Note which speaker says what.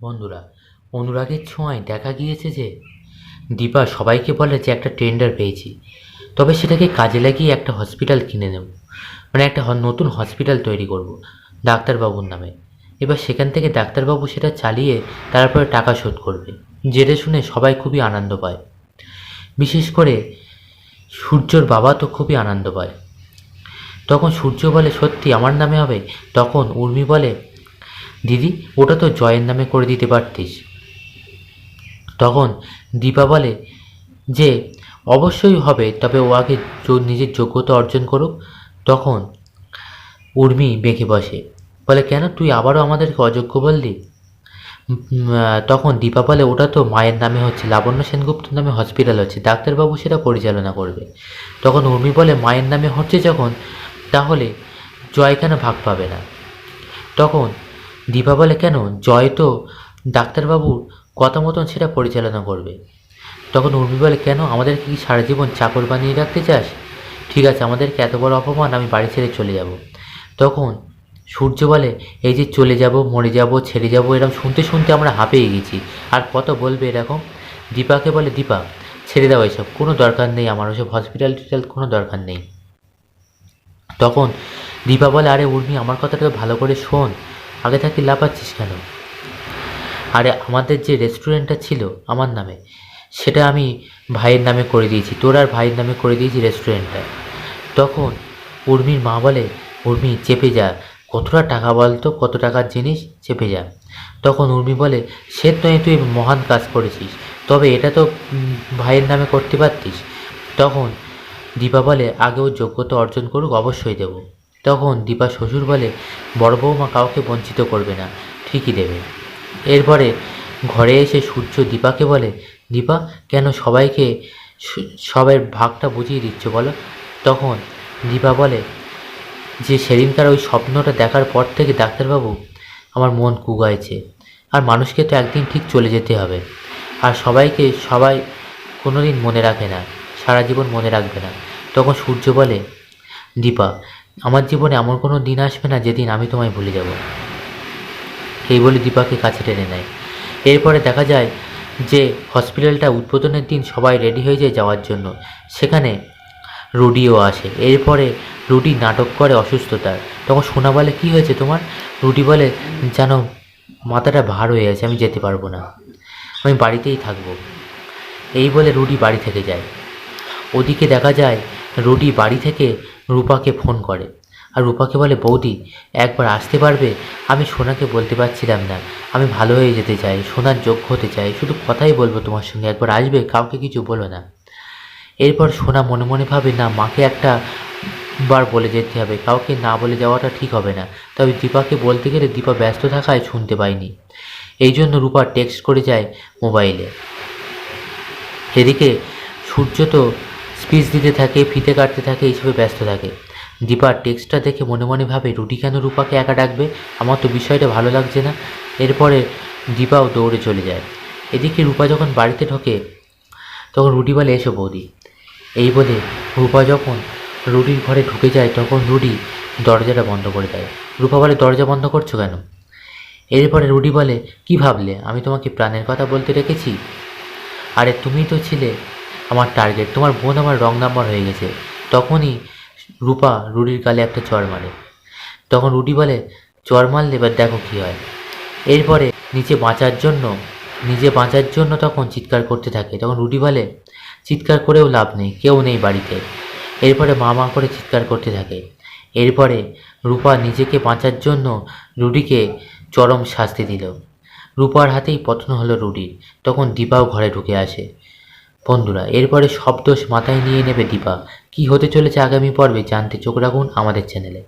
Speaker 1: বন্ধুরা, অনুরাগের ছোঁয়ায় দেখা গিয়েছে যে দীপা সবাইকে বলে যে একটা টেন্ডার পেয়েছি। তবে সেটাকে কাজে লাগিয়ে একটা হসপিটাল কিনে নেব। মানে একটা নতুন হসপিটাল তৈরি করব, ডাক্তারবাবুর নামে। এবার সেখান থেকে ডাক্তারবাবু সেটা চালিয়ে তারপরে টাকা শোধ করবে। যেটা শুনে সবাই খুবই আনন্দ পায়। বিশেষ করে সূর্যর বাবা তো খুবই আনন্দ পায়। তখন সূর্য বলে, সত্যি, আমার নামে হবে? তখন উর্মি বলে দিদি, ওটা তো জয়ের নামে করে দিতে পারতিস। তখন দীপা বলে, যে, অবশ্যই হবে, তবে ও আগে নিজের যোগ্যতা অর্জন করুক। তখন উর্মি বেঁকে বসে, বলে, কেন তুই আবারও আমাদেরকে অযোগ্য বললি? তখন দীপা বলে, ওটা তো মায়ের নামে হচ্ছে, লাবণ্য সেনগুপ্ত নামে হসপিটাল হচ্ছে, ডাক্তারবাবু সেটা পরিচালনা করবে। তখন উর্মি বলে, মায়ের নামে হচ্ছে যখন, তাহলে জয় কেন ভাগ পাবে না? তখন দীপা বলে, কেন? জয় তো ডাক্তারবাবুর কথা মতন সেটা পরিচালনা করবে। তখন উর্মি বলে, কেন? আমাদেরকে কি সারা জীবন চাকর বানিয়ে রাখতে চাস? ঠিক আছে, আমাদেরকে এত বড় অপমান, আমি বাড়ি ছেড়ে চলে যাব। তখন সূর্য বলে, এই যে চলে যাব, মরে যাব, ছেড়ে যাব এরকম শুনতে শুনতে আমরা হাঁপিয়ে গেছি। আর কত বলবে এরকম? দীপাকে বলে, দীপা, ছেড়ে দাও এসব, কোনো দরকার নেই আমার, ওসব হসপিটাল টিটাল কোনো দরকার নেই। তখন দীপা বলে, আরে উর্মি, আমার কথাটা তো ভালো করে শোন আগে থাকি লাফাচ্ছিস কেন? আরে আমাদের যে রেস্টুরেন্টটা ছিল আমার নামে, সেটা আমি ভাইয়ের নামে করে দিয়েছি, তোর আর ভাইয়ের নামে করে দিয়েছি রেস্টুরেন্টটা তখন উর্মির মা বলে, উর্মি, চেপে যা, কতটা টাকা বলতো, কত টাকার জিনিস, চেপে যা। তখন উর্মি বলে, সে নয় তুই মহান কাজ করেছিস, তবে এটা তো ভাইয়ের নামে করতে পারতিস। তখন দীপা বলে, আগে ও যোগ্যতা অর্জন করুক, অবশ্যই দেব। তখন দীপা শ্বশুর বলে, বড় বৌমা কাউকে বঞ্চিত করবে না, ঠিকই দেবে। এরপরে ঘরে এসে সূর্য দীপাকে বলে, দীপা, কেন সবাইকে সু- সবার ভাগটা বুঝিয়ে দিচ্ছ বলো? তখন দীপা বলে, যে সেদিনকার ওই স্বপ্নটা দেখার পর থেকে ডাক্তারবাবু, আমার মন কুগাইছে। আর মানুষকে তো একদিন ঠিক চলে যেতে হবে। আর সবাইকে, সবাই কোনো দিন মনে রাখে না, সারা জীবন মনে রাখবে না। তখন সূর্য বলে, দীপা আমার জীবনে এমন কোনো দিন আসবে না যেদিন আমি তোমায় ভুলে যাব। এই বলে দীপাকে কাছে টেনে নেয়। এরপরে দেখা যায় যে হসপিটালটা উদ্বোধনের দিন সবাই রেডি হয়ে যায় যাওয়ার জন্য। সেখানে রুডিও আসে। এরপরে রুডি নাটক করে অসুস্থতার। তখন সোনা বলে, কী হয়েছে তোমার? রুডি বলে, যেন মাথাটা ভার হয়ে গেছে, আমি যেতে পারব না। আমি বাড়িতেই থাকব। এই বলে রুডি বাড়ি থেকে যায়। ওদিকে দেখা যায় রুডি বাড়ি থেকে রূপাকে ফোন করে। আর রূপাকে বলে, বৌদি, একবার আসতে পারবে? আমি সোনাকে বলতে পারছিলাম না। আমি ভালো হয়ে যেতে চাই, সোনার যোগ্য হতে চাই। শুধু কথাই বলব তোমার সঙ্গে, একবার আসবে? কাউকে কিছু বলো না। এরপর সোনা মনে মনে ভাবে, না, মাকে একটা বার বলে যেতে হবে। কাউকে না বলে যাওয়াটা ঠিক হবে না। তবে দীপাকে বলতে গেলে দীপা ব্যস্ত থাকায় শুনতে পাইনি এই জন্য রূপা টেক্সট করে যায় মোবাইলে এদিকে সূর্য তো স্পিচ দিতে থাকে, ফিতে কাটতে থাকে এইসবে ব্যস্ত থাকে। দীপার টেক্সটটা দেখে মনে মনে ভাবে, রুটি কেন রূপাকে একা ডাকবে? আমার তো বিষয়টা ভালো লাগছে না। এরপরে দীপাও দৌড়ে চলে যায়। এদিকে রূপা যখন বাড়িতে ঢোকে, তখন রুটি বলে, এসো বৌদি। এই বলে রূপা যখন রুটির ঘরে ঢুকে যায়, তখন রুটি দরজাটা বন্ধ করে দেয়। রূপা বলে, দরজা বন্ধ করছ কেন? এরপরে রুডি বলে, কি ভাবলে? আমি তোমাকে প্রাণের কথা বলতে রেখেছি আরে তুমি তো ছিলে আমার টার্গেট তোমার বোন আমার রং নাম্বার হয়ে গেছে। তখনই রূপা রুডির গালে একটা চর মারে। তখন রুডি বলে, চর মারলে এবার দেখো কী হয়। এরপরে নিচে বাঁচার জন্য, নিজে বাঁচার জন্য তখন চিৎকার করতে থাকে। তখন রুডি বলে, চিৎকার করেও লাভ নেই, কেউ নেই বাড়িতে। এরপরে মা মা করে চিৎকার করতে থাকে। এরপরে রূপা নিজেকে বাঁচার জন্য রুডিকে চরম শাস্তি দিল। রূপার হাতেই পতন হলো রুডির। তখন দীপাও ঘরে ঢুকে আসে। বন্ধুরা, এরপরে সব দোষ মাথায় নিয়ে নেবে দীপা। কি হতে চলেছে আগামী পর্বে জানতে চোখ রাখুন আমাদের চ্যানেলে।